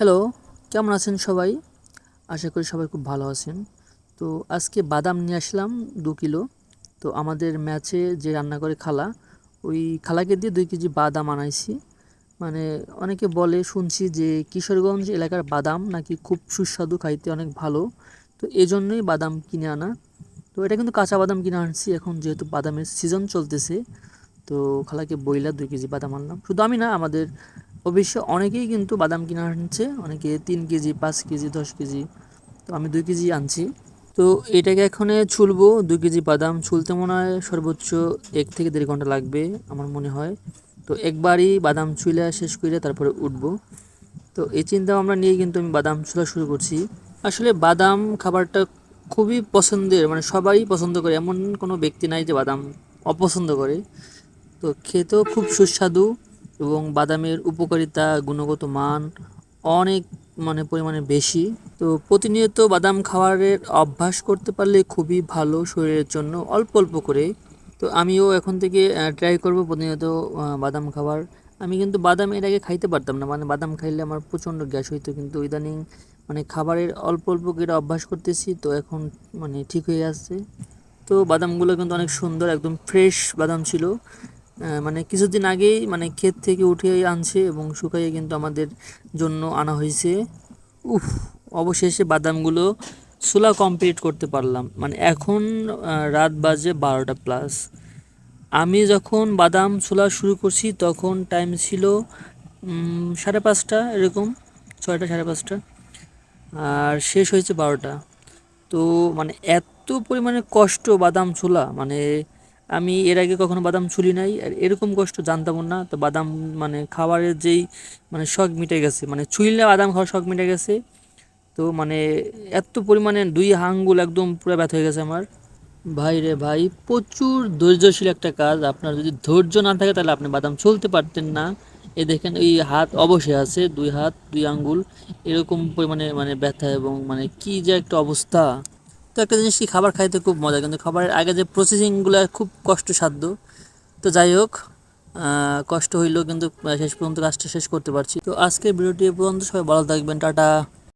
Hello কেমন আছেন সবাই? আশা করি সবাই খুব ভালো আছেন। তো আজকে বাদাম নিয়ে আসলাম দু কিলো। তো আমাদের ম্যাচে যে রান্না করে খালা, ওই খালাকে দিয়ে দুই কেজি বাদাম আনাইছি। মানে অনেকে বলে, শুনছি যে কিশোরগঞ্জ এলাকার বাদাম নাকি খুব সুস্বাদু, খাইতে অনেক ভালো। তো এই জন্যই বাদাম কিনে আনা। তো এটা কিন্তু কাঁচা বাদাম কিনে আনছি, এখন যেহেতু বাদামের সিজন চলতেছে। তো খালাকে বইলা দুই কেজি বাদাম আনলাম। শুধু আমি না, আমাদের অবশ্য অনেকেই কিন্তু বাদাম কিনে আনছে। অনেকে তিন কেজি, পাঁচ কেজি, দশ কেজি। তো আমি দুই কেজি আনছি। তো এটাকে এখানে ছুলবো, দুই কেজি বাদাম। ছুলতে মনে হয় সর্বোচ্চ এক থেকে দেড় ঘণ্টা লাগবে, আমার মনে হয়। তো একবারই বাদাম ছুলে শেষ করে তারপরে উঠবো। তো এই চিন্তা ভাবনা নিয়ে কিন্তু আমি বাদাম ছোলা শুরু করছি। আসলে বাদাম খাবারটা খুবই পছন্দের মানে সবাই পছন্দ করে। এমন কোনো ব্যক্তি নাই যে বাদাম অপছন্দ করে। তো খেতেও খুব সুস্বাদু। এবং বাদামের উপকারিতা, গুণগত মান অনেক মানে পরিমাণে বেশি। তো প্রতিনিয়ত বাদাম খাওয়ারের অভ্যাস করতে পারলে খুবই ভালো শরীরের জন্য অল্প অল্প করে। তো আমিও এখন থেকে ট্রাই করব প্রতিনিয়ত বাদাম খাবার আমি কিন্তু বাদাম এর আগে খাইতে পারতাম না মানে বাদাম খাইলে আমার প্রচণ্ড গ্যাস হইতো, কিন্তু ইদানিং মানে খাবারের অল্প অল্প করে অভ্যাস করতেছি, তো এখন মানে ঠিক হয়ে আসছে তো বাদামগুলো কিন্তু অনেক সুন্দর, একদম ফ্রেশ বাদাম ছিল। মানে কিছুদিন আগেই মানে ক্ষেত থেকে উঠে আনছে এবং শুকাইয়ে কিন্তু আমাদের জন্য আনা হয়েছে। উফ, অবশেষে বাদামগুলো ছোলা কমপ্লিট করতে পারলাম। মানে এখন রাত বাজে বারোটা প্লাস আমি যখন বাদাম ছোলা শুরু করছি তখন টাইম ছিল সাড়ে পাঁচটা এরকম, ছয়টা, সাড়ে পাঁচটা। আর শেষ হয়েছে বারোটা। তো মানে এত পরিমাণে কষ্ট বাদাম ছোলা মানে আমি এর আগে কখনো বাদাম ছুলি নাই, আর এরকম কষ্ট জানতাম না। তো বাদাম মানে খাবারের যেই মানে শখ মিটে গেছে মানে ছুইলে বাদাম খাওয়ার শখ মিটে গেছে। তো মানে এত পরিমাণে দুই আঙ্গুল একদম পুরো ব্যথা হয়ে গেছে আমার। ভাই রে ভাই, প্রচুর ধৈর্যশীল একটা কাজ। আপনার যদি ধৈর্য না থাকে তাহলে আপনি বাদাম চলতে পারতেন না। এ দেখেন, এই হাত অবশ্যই আছে, দুই হাত, দুই আঙ্গুল। এরকম পরিমাণে মানে ব্যথা এবং মানে কি যে একটা অবস্থা। তো একটা জিনিস কি, খাবার খাইতে খুব মজা, কিন্তু খাবারের আগে যে প্রসেসিংগুলো খুব কষ্টসাধ্য। তো যাই হোক কষ্ট হইলেও কিন্তু শেষ পর্যন্ত কাজটা শেষ করতে পারছি। তো আজকের ভিডিওটি পর্যন্ত, সবাই ভালো থাকবেন, টাটা।